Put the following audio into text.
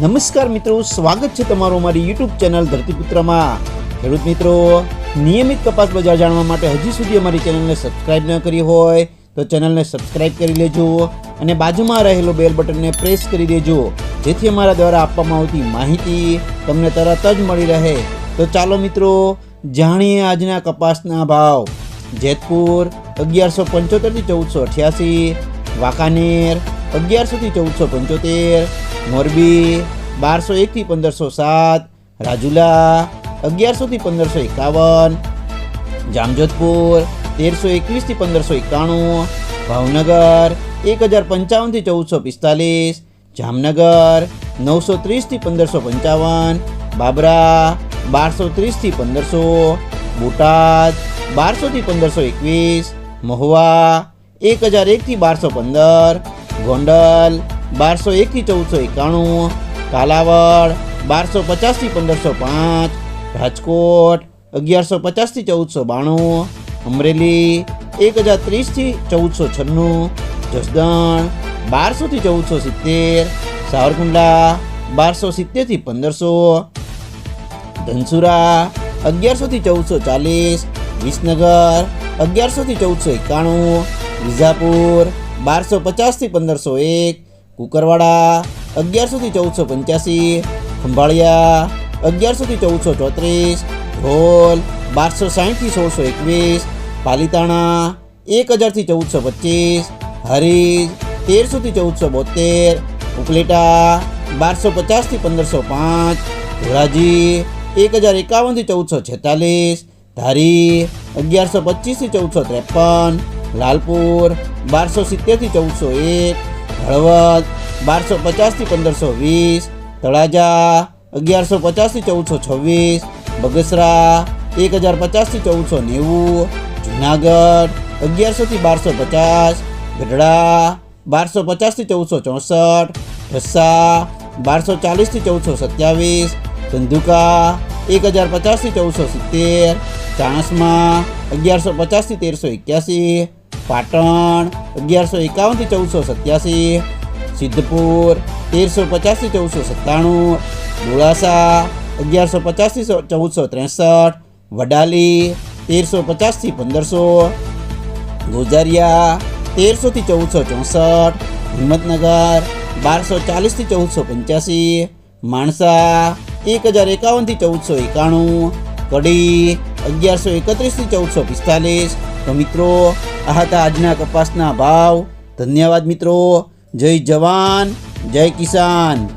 નમસ્કાર મિત્રો, સ્વાગત છે તમારું અમારી યુટ્યુબ ચેનલ ધરતીપુત્રમાં. ખેડૂત મિત્રો, નિયમિત કપાસ બજાર જાણવા માટે હજી સુધી અમારી ચેનલને સબસ્ક્રાઇબ ન કરી હોય તો ચેનલને સબસ્ક્રાઇબ કરી લેજો અને બાજુમાં રહેલો બેલ બટનને પ્રેસ કરી દેજો. જેથી અમારા દ્વારા આપવામાં આવતી માહિતી તમને તરત જ મળી રહે. તો ચાલો મિત્રો, જાણીએ આજના કપાસના ભાવ. જેતપુર અગિયારસો પંચોતેરથી ચૌદસો અઠ્યાસી, વાંકાનેર અગિયારસોથી ચૌદસો પંચોતેર, મોરબી બારસો એકથી પંદરસો સાત, રાજુલા અગિયારસોથી પંદરસો એકાવન, જામજોધપુર તેરસો એકવીસથી પંદરસો એકાણું, ભાવનગર એક હજાર પંચાવનથી ચૌદસો પિસ્તાલીસ, જામનગર નવસો ત્રીસથી પંદરસો પંચાવન, બાબરા બારસો ત્રીસથી પંદરસો, બોટાદ બારસોથી પંદરસો એકવીસ, મહુવા એક હજાર એકથી બારસો પંદર ગોંડલ બારસો એકથી ચૌદસો એકાણું, કાલાવડ બારસો પચાસથી પંદરસો પાંચ, રાજકોટ અગિયારસો પચાસથી ચૌદસો બાણું, અમરેલી એક હજાર ત્રીસથી ચૌદસો છન્નું, જસદણ બારસોથી ચૌદસો સિત્તેર, સાવરકુંડલા બારસો સિત્તેરથી પંદરસો, ધનસુરા અગિયારસોથી ચૌદસો ચાલીસ, વિસનગર અગિયારસોથી ચૌદસો એકાણું, વિજાપુર બારસો પચાસથી પંદરસો એક, કુકરવાડા અગિયારસોથી ચૌદસો પંચ્યાસી, ખંભાળિયા અગિયારસોથી ચૌદસો ચોત્રીસ ઢોલ બારસો સાહીઠથી સોળસો એકવીસ, પાલિતાણા એક હજારથી ચૌદસો પચીસ, હરીજ તેરસોથી ચૌદસો બોતેર, ઉપલેટા બારસો પચાસથી પંદરસો પાંચ, ધોરાજી એક હજાર એકાવનથી ચૌદસો છેતાલીસ, ધારી અગિયારસો પચીસથી ચૌદસો ત્રેપન, લાલપુર બારસો સિત્તેરથી ચૌદસો એક, હળવદ બારસો પચાસથી પંદરસો વીસ, તળાજા અગિયારસો પચાસથી ચૌદસો છવ્વીસ, બગસરા એક હજાર પચાસથી ચૌદસો નેવું, જુનાગઢ અગિયારસોથી બારસો પચાસ, ગઢડા બારસો પચાસથી ચૌદસો ચોસઠ, ઢસા બારસો ચાલીસથી ચૌદસો સત્યાવીસ, ધંધુકા એક હજાર પચાસથી ચૌદસો સિત્તેર, ચાણસમાં અગિયારસો પચાસથી તેરસો એક્યાસી પાટણ અગિયારસો એકાવનથી ચૌદસો સત્યાસી, સિદ્ધપુર તેરસો પચાસથી ચૌદસો સત્તાણું, મોડાસા અગિયારસો પચાસથી ચૌદસો ત્રેસઠ, વડાલી તેરસો પચાસથી પંદરસો ગોઝારિયા તેરસોથી ચૌદસો ચોસઠ, હિંમતનગર બારસો ચાલીસથી ચૌદસો પંચ્યાસી, માણસા એક હજાર એકાવનથી ચૌદસો એકાણું, કડી અગિયારસો એકત્રીસથી ચૌદસો પિસ્તાલીસ તો મિત્રો આ હતા આજના કપાસના ભાવ. ધન્યવાદ મિત્રો. જય જવાન જય કિસાન.